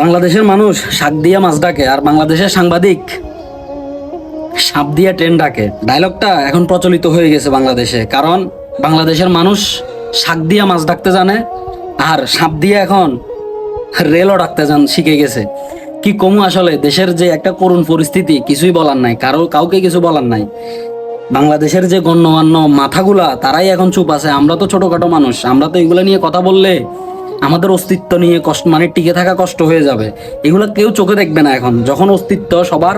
বাংলাদেশের মানুষ শাক দিয়া মাছ ডাকে আর বাংলাদেশের সাংবাদিক সাপ দিয়া ট্রেন ডাকে। ডায়লগটা এখন প্রচলিত হয়ে গেছে বাংলাদেশে। কারণ বাংলাদেশের মানুষ শাক দিয়া মাছ ডাকতে জানে আর সাপ দিয়ে এখন রেলও ডাকতে জান, শিখে গেছে। কি কমু আসলে? দেশের যে একটা করুণ পরিস্থিতি কিছুই বলার নাই। কারও, কাউকে কিছু বলার নাই। বাংলাদেশের যে গণ্যমান্য মাথাগুলা, তারাই এখন চুপ আছে। আমরা তো ছোটখাটো মানুষ। আমরা তো এগুলো নিয়ে কথা বললে আমাদের অস্তিত্ব নিয়ে কষ্ট মানে টিকে থাকা কষ্ট হয়ে যাবে। এগুলো কেউ চোখে দেখবে না এখন। যখন অস্তিত্ব সবার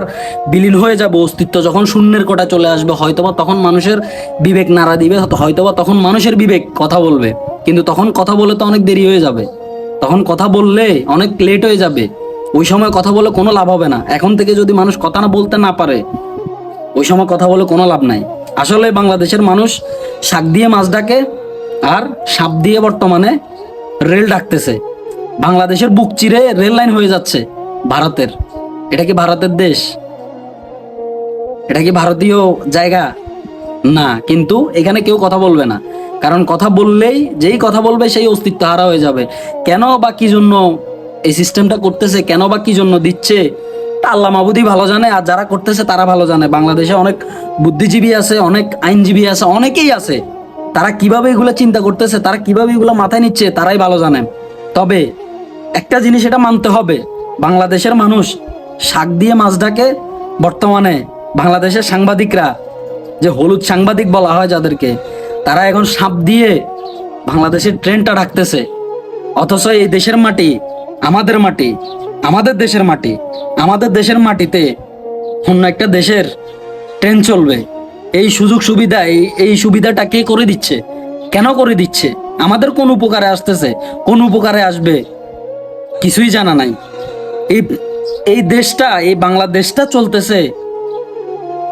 বিলীন হয়ে যাবে, অস্তিত্ব যখন শূন্যের কোটা চলে আসবে, হয়তোবা তখন মানুষের বিবেক নাড়া দিবে, হয়তোবা তখন মানুষের বিবেক কথা বলবে। কিন্তু তখন কথা বলে তো অনেক দেরি হয়ে যাবে। তখন কথা বললে অনেক লেট হয়ে যাবে। ওই সময় কথা বলে কোনো লাভ হবে না। এখন থেকে যদি মানুষ কথা না বলতে না পারে, ওই সময় কথা বলে কোনো লাভ নাই। আসলে বাংলাদেশের মানুষ শাক দিয়ে মাছ ডাকে আর সাপ দিয়ে বর্তমানে রেল ডাকতেছে। বাংলাদেশের বুক চিরে রেল লাইন হয়ে যাচ্ছে ভারতের। এটা কি ভারতের দেশ? এটা কি ভারতীয় জায়গা? না, কিন্তু এখানে কেউ কথা বলবে না। কারণ কথা বললেই, যেই কথা বলবে সেই অস্তিত্ব হারা হয়ে যাবে। কেন বা কি জন্য এই সিস্টেমটা করতেছে? কেন বা কি জন্য দিচ্ছে? তা আল্লাহ মাবুদি ভালো জানে, আর যারা করতেছে তারা ভালো জানে। বাংলাদেশে অনেক বুদ্ধিজীবী আছে, অনেক আইনজীবী আছে, অনেকেই আছে। তারা কীভাবে এগুলো চিন্তা করতেছে, তারা কীভাবে এগুলো মাথায় নিচ্ছে, তারাই ভালো জানে। তবে একটা জিনিস এটা মানতে হবে, বাংলাদেশের মানুষ শাক দিয়ে মাছ ডাকে বর্তমানে বাংলাদেশের সাংবাদিকরা যে হলুদ সাংবাদিক বলা হয় যাদেরকে, তারা এখন সাপ দিয়ে বাংলাদেশের ট্রেনটা ডাকতেছে অথচ এই দেশের মাটি আমাদের মাটি, আমাদের দেশের মাটি, আমাদের দেশের মাটিতে অন্য একটা দেশের ট্রেন চলবে। এই সুযোগ সুবিধা এই সুবিধাটা কে করে দিচ্ছে? কেন করে দিচ্ছে? আমাদের কোন উপকারে আসতেছে? কোন উপকারে আসবে? কিছুই জানা নাই। এই এই দেশটা, এই বাংলাদেশটা চলতেছে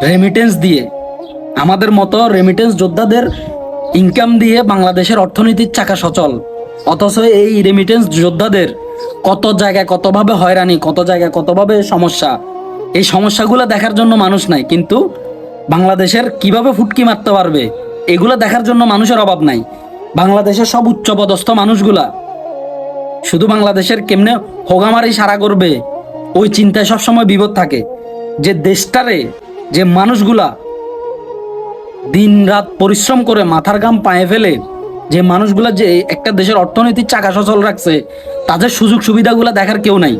রেমিটেন্স দিয়ে। আমাদের মতো রেমিটেন্স যোদ্ধাদের ইনকাম দিয়ে বাংলাদেশের অর্থনীতির চাকা সচল। অথচ এই রেমিটেন্স যোদ্ধাদের কত জায়গায় কতভাবে হয়রানি, কত জায়গায় কতভাবে সমস্যা, এই সমস্যাগুলো দেখার জন্য মানুষ নাই। কিন্তু বাংলাদেশের কীভাবে ফুটকি মারতে পারবে, এগুলো দেখার জন্য মানুষের অভাব নাই। বাংলাদেশের সব উচ্চপদস্থ মানুষগুলা শুধু বাংলাদেশের কেমনে হোগামারি সারা করবে, ওই চিন্তায় সবসময় বিপদ থাকে। যে দেশটারে, যে মানুষগুলা দিন রাত পরিশ্রম করে মাথার ঘাম পায়ে ফেলে, যে মানুষগুলা যে একটা দেশের অর্থনীতির চাকা সচল রাখছে, তাদের সুযোগ সুবিধাগুলো দেখার কেউ নাই।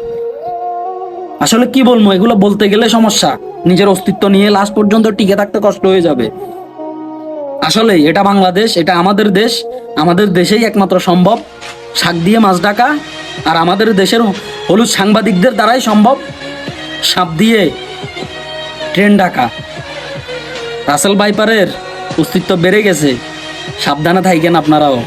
আসলে কি বলব, এগুলো বলতে গেলে সমস্যা। নিজের অস্তিত্ব নিয়ে লাস্ট পর্যন্ত টিকে থাকতে কষ্ট হয়ে যাবে। আসলে এটা বাংলাদেশ, এটা আমাদের দেশ। আমাদের দেশেই একমাত্র সম্ভব। শাক দিয়ে মাছ ডাকা, আর আমাদের দেশের হলুদ সাংবাদিকদের দ্বারাই সম্ভব। সাপ দিয়ে ট্রেন ডাকা। রাসেল বাইপারের অস্তিত্ব বেড়ে গেছে। সাবধানে থাকেন আপনারাও।